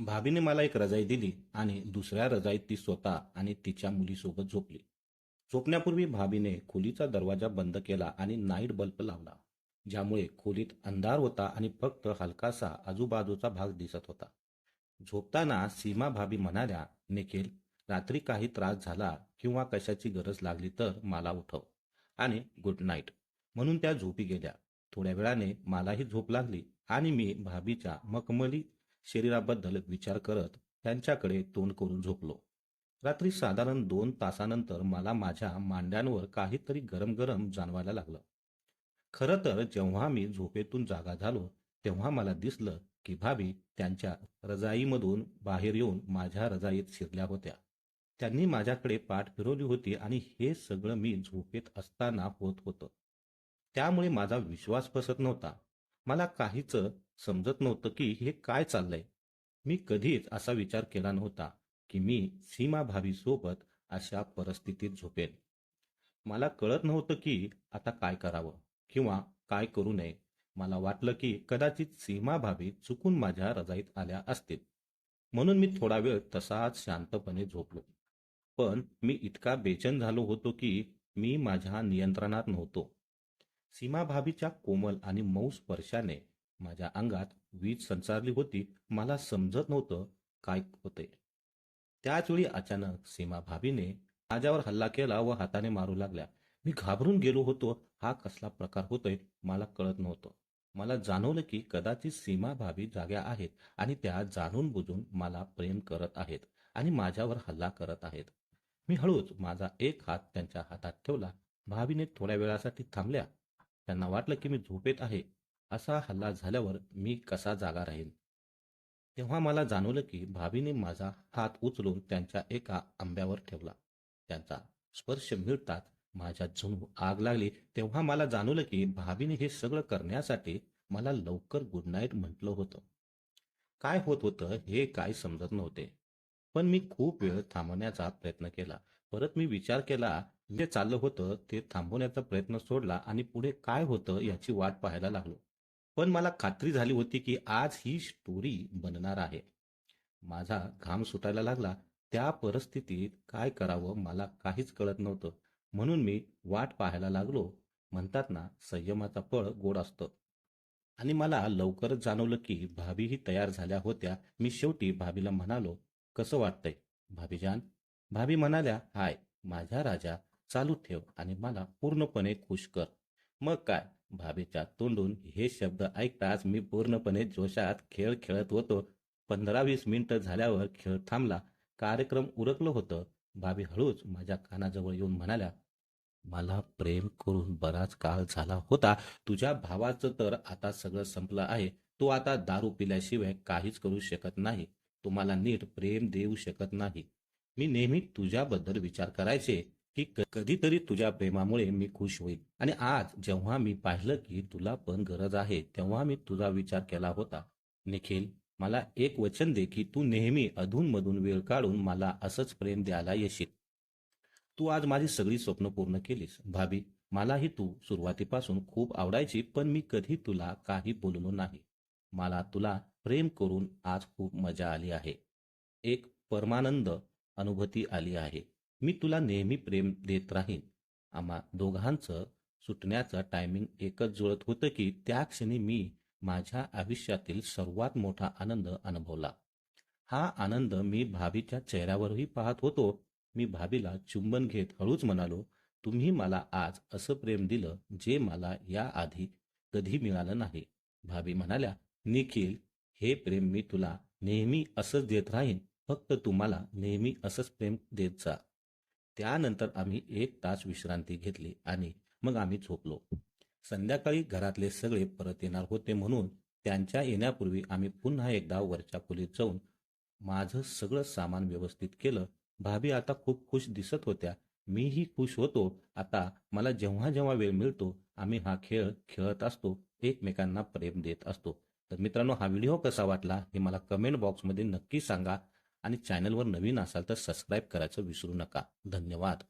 भाभीने मला एक रजाई दिली आणि दुसऱ्या रजाईत ती स्वतः आणि तिच्या मुलीसोबत झोपली. झोपण्यापूर्वी भाभीने खोलीचा दरवाजा बंद केला आणि नाईट बल्ब लावला ज्यामुळे खोलीत अंधार होता आणि फक्त हलकासा आजूबाजूचा भाग दिसत होता. झोपताना सीमा भाभी म्हणाल्या निखिल रात्री काही त्रास झाला किंवा कशाची गरज लागली तर मला उठव आणि गुड नाईट म्हणून त्या झोपी गेल्या. थोड्या वेळाने मलाही झोप लागली आणि मी भाभीच्या मखमली शरीराबद्दल विचार करत त्यांच्याकडे तोंड करून झोपलो. रात्री साधारण दोन तासानंतर मला माझ्या मांड्यांवर काहीतरी गरम गरम जाणवायला लागलं. खरं तर जेव्हा मी झोपेतून जागा झालो तेव्हा मला दिसलं की भाभी त्यांच्या रजाईमधून बाहेर येऊन माझ्या रजाईत शिरल्या होत्या. त्यांनी माझ्याकडे पाठ फिरवली होती आणि हे सगळं मी झोपेत असताना होत होतं. त्यामुळे माझा विश्वास बसत नव्हता. मला काहीच समजत नव्हतं की हे काय चाललंय. मी कधीच असा विचार केला नव्हता की मी सीमा भाभी सोबत अशा परिस्थितीत झोपेन. मला कळत नव्हतं की आता काय करावं किंवा काय करू नये. मला वाटलं की कदाचित सीमा भाभी चुकून माझ्या रजाईत आल्या असतील. म्हणून मी थोडा वेळ तसाच शांतपणे झोपलो. पण मी इतका बेचैन झालो होतो की मी माझ्या नियंत्रणात नव्हतो. सीमा भाभीच्या कोमल आणि मऊ स्पर्शाने माझ्या अंगात वीज संचारली होती मला समजत नव्हतं काय होते त्याच वेळी अचानक सीमा भाभीने माझ्यावर हल्ला केला व हाताने मारू लागल्या. मी घाबरून गेलो होतो. हा कसला प्रकार होतोय मला कळत नव्हतं. मला जाणवलं की कदाचित सीमा भाभी जाग्या आहेत आणि त्या जाणून बुजून मला प्रेम करत आहेत आणि माझ्यावर हल्ला करत आहेत. मी हळूच माझा एक हात त्यांच्या हातात ठेवला. भाभीने थोड्या वेळासाठी थांबल्या. त्यांना वाटलं की मी झोपेत आहे. असा हल्ला झाल्यावर मी कसा जागा राहीन? तेव्हा मला जाणवलं की भाभीने माझा हात उचलून त्यांच्या एका आंब्यावर ठेवला. त्यांचा स्पर्श मिळताच माझ्या झुणू आग लागली. तेव्हा मला जाणवलं की भाभीने हे सगळं करण्यासाठी मला लवकर गुड नाईट म्हटलं होतं. काय होत होतं हे काय समजत नव्हते. पण मी खूप वेळ थांबवण्याचा प्रयत्न केला. परत मी विचार केला जे चाललं होतं ते थांबवण्याचा प्रयत्न सोडला आणि पुढे काय होतं याची वाट पाहायला लागलो. पण मला खात्री झाली होती की आज ही स्टोरी बनणार आहे. माझा घाम सुटायला लागला. त्या परिस्थितीत काय करावं मला काहीच कळत नव्हतं. म्हणून मी वाट पाहायला लागलो. म्हणतात ना संयमाचा फळ गोड असतं. आणि मला लवकरच जाणवलं की भाभीही तयार झाल्या होत्या. मी शेवटी भाभीला म्हणालो कसं वाटतंय? भाभीजान? भाभी म्हणाल्या हाय माझ्या राजा चालू ठेव आणि मला पूर्णपणे खुश कर. मग काय? भाभीच्या तोंडून हे शब्द ऐकताच मी पूर्णपणे जोशात खेळ खेळत होतो. पंधरा वीस मिनिटं झाल्यावर खेळ थांबला. कार्यक्रम उरकलं होतं. भाभी हळूच माझ्या कानाजवळ येऊन म्हणाल्या मला प्रेम करून बराच काळ झाला होता. तुझ्या भावाचं तर आता सगळं संपलं आहे. तो आता दारू पिल्याशिवाय काहीच करू शकत नाही. तुम्हाला नीट प्रेम देऊ शकत नाही. मी नेहमी तुझ्याबद्दल विचार करायचे. की कधीतरी तुझ्या प्रेमामुळे मी खुश होईल आणि आज जेव्हा मी पाहिलं की तुला पण गरज आहे तेव्हा मी तुझा विचार केला होता. निखिल मला एक वचन दे की तू नेहमी अधूनमधून वेळ काढून मला असंच प्रेम द्यायला येशील. तू आज माझी सगळी स्वप्न पूर्ण केलीस. भाभी मलाही तू सुरुवातीपासून खूप आवडायची पण मी कधी तुला काही बोललो नाही. मला तुला प्रेम करून आज खूप मजा आली आहे. एक परमानंद अनुभूती आली आहे. मी तुला नेहमी प्रेम देत राहीन. आम्हा दोघांचं सुटण्याचं टायमिंग एकच जुळत होतं की त्या क्षणी मी माझ्या आयुष्यातील सर्वात मोठा आनंद अनुभवला. हा आनंद मी भाभीच्या चेहऱ्यावरही पाहत होतो. मी भाभीला चुंबन घेत हळूच म्हणालो तुम्ही मला आज असं प्रेम दिलं जे मला याआधी कधी मिळालं नाही. भाभी म्हणाल्या निखिल हे प्रेम मी तुला नेहमी असंच देत राहीन. फक्त तुम्हाला नेहमी असंच प्रेम देत जा. त्यानंतर आम्ही एक तास विश्रांती घेतली आणि मग आम्ही झोपलो. संध्याकाळी घरातले सगळे परत येणार होते म्हणून त्यांच्या येण्यापूर्वी आम्ही पुन्हा एकदा वरच्या खोलीत जाऊन माझं सगळं सामान व्यवस्थित केलं. भाभी आता खूप खुश दिसत होत्या. मीही खुश होतो. आता मला जेव्हा जेव्हा वेळ मिळतो आम्ही हा खेळ खेळत असतो एकमेकांना प्रेम देत असतो. तर मित्रांनो हा व्हिडिओ कसा वाटला हे मला कमेंट बॉक्समध्ये नक्की सांगा. आणि चॅनलवर नवीन असाल तर सबस्क्राईब करायचं विसरू नका. धन्यवाद.